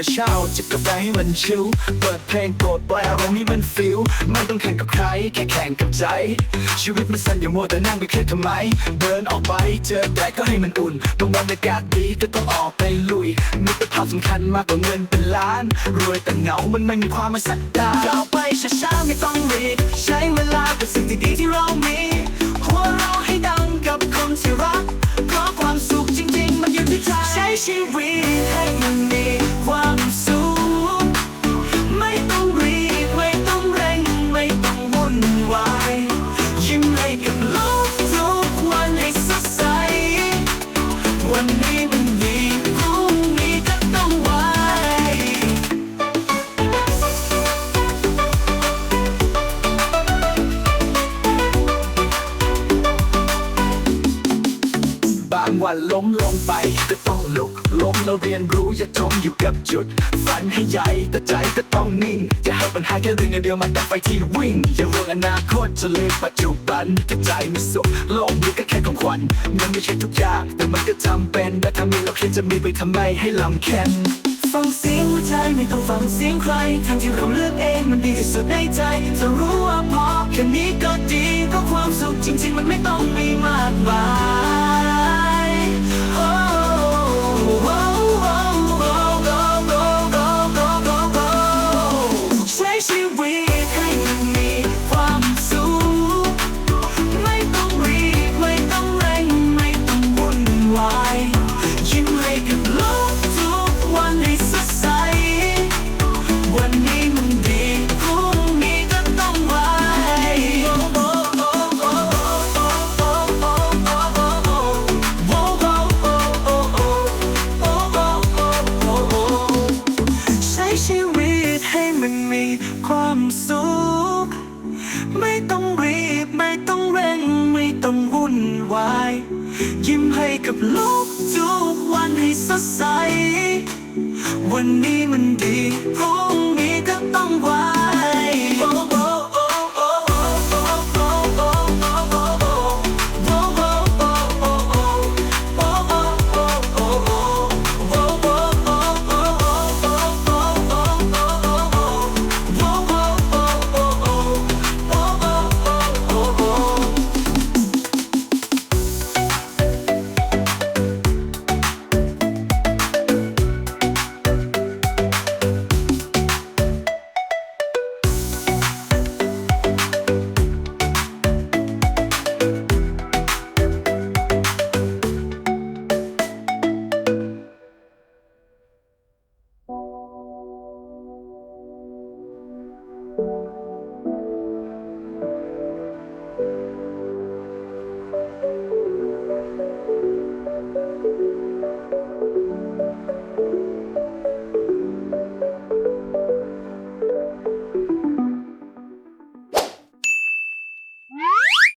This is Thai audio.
เอาจับกาแฟให้มันชิลเปิดเพลงโปรดปล่อยอารมณ์ให้มันฟิลไม่ต้องแข่งกับใครแค่แข่งกับใจ ชีวิตมันสั้นอย่ามัวแต่นั่งไปเครียดทำไม เดินออกไปเจอแดดก็ให้มันอุ่นบางวันอากาศดีก็ต้องออกไปลุยมิตรภาพสำคัญมากกว่าเงินเป็นล้าน รวยแต่เหงามันไม่มีความมาสักดาเราไปช้าๆไม่ต้องรีบใช้เวลากับสิ่งดีๆที่เรามี วันล้มลงไปก็ต้องลุกล้มแล้วเรียนรู้อย่าจมอยู่กับจุด ฝันให้ใหญ่แต่ใจก็ต้องนิ่งอย่าให้ปัญหาแค่เรื่องเดียวมันแต่ไฟที่วิ่ง อย่าห่วงอนาคตจะลืมปัจจุบันถ้าใจม่สุขโลกนี้ก็แค่ของขวัญมันไม่ใช่ทุกอย่างแต่มันก็จำเป็นแต่ถ้ามีเราคิดจะมีไปทำไมให้ลำแค้นฟังเสียงหัวใจไม่ต้องฟังเสียงใครทางที่เราเลือกเองมันดีที่สุดในใจจะรู้ว่าพอแค่นี้ก็ดีก็ความสุขจริง ๆ มันไม่ต้องมีมากมาย สุข ไม่ต้องรีบไม่ต้องเร่งไม่ต้องวุ่นวาย ยิ้มให้กับโลกทุกวันให้สดใส วันนี้มันดีพรุ่งนี้ก็ต้องว้า